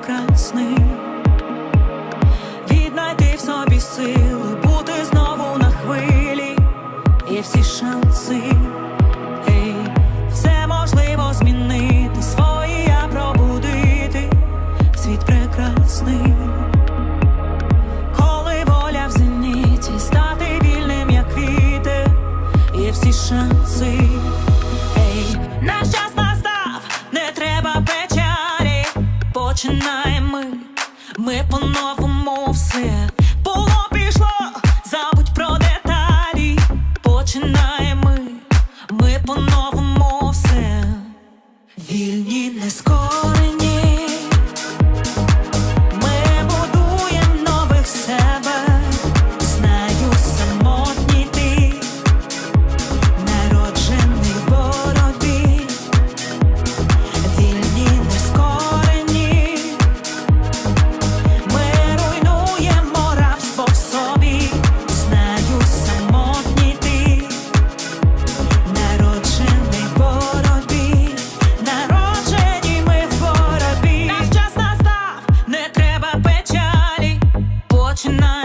прекрасний, віднайти в собі сили, бути знову на хвилі, є всі шанси, ей, все можливо змінити, свої пробудити, світ прекрасний, коли воля в зеніті, стати вільним, як вітер, є всі шанси. починаємо. Ми, ми по-новому все було пішло, забудь про деталі, починаємо. Ми, ми по-новому все, вільні не скоро. tonight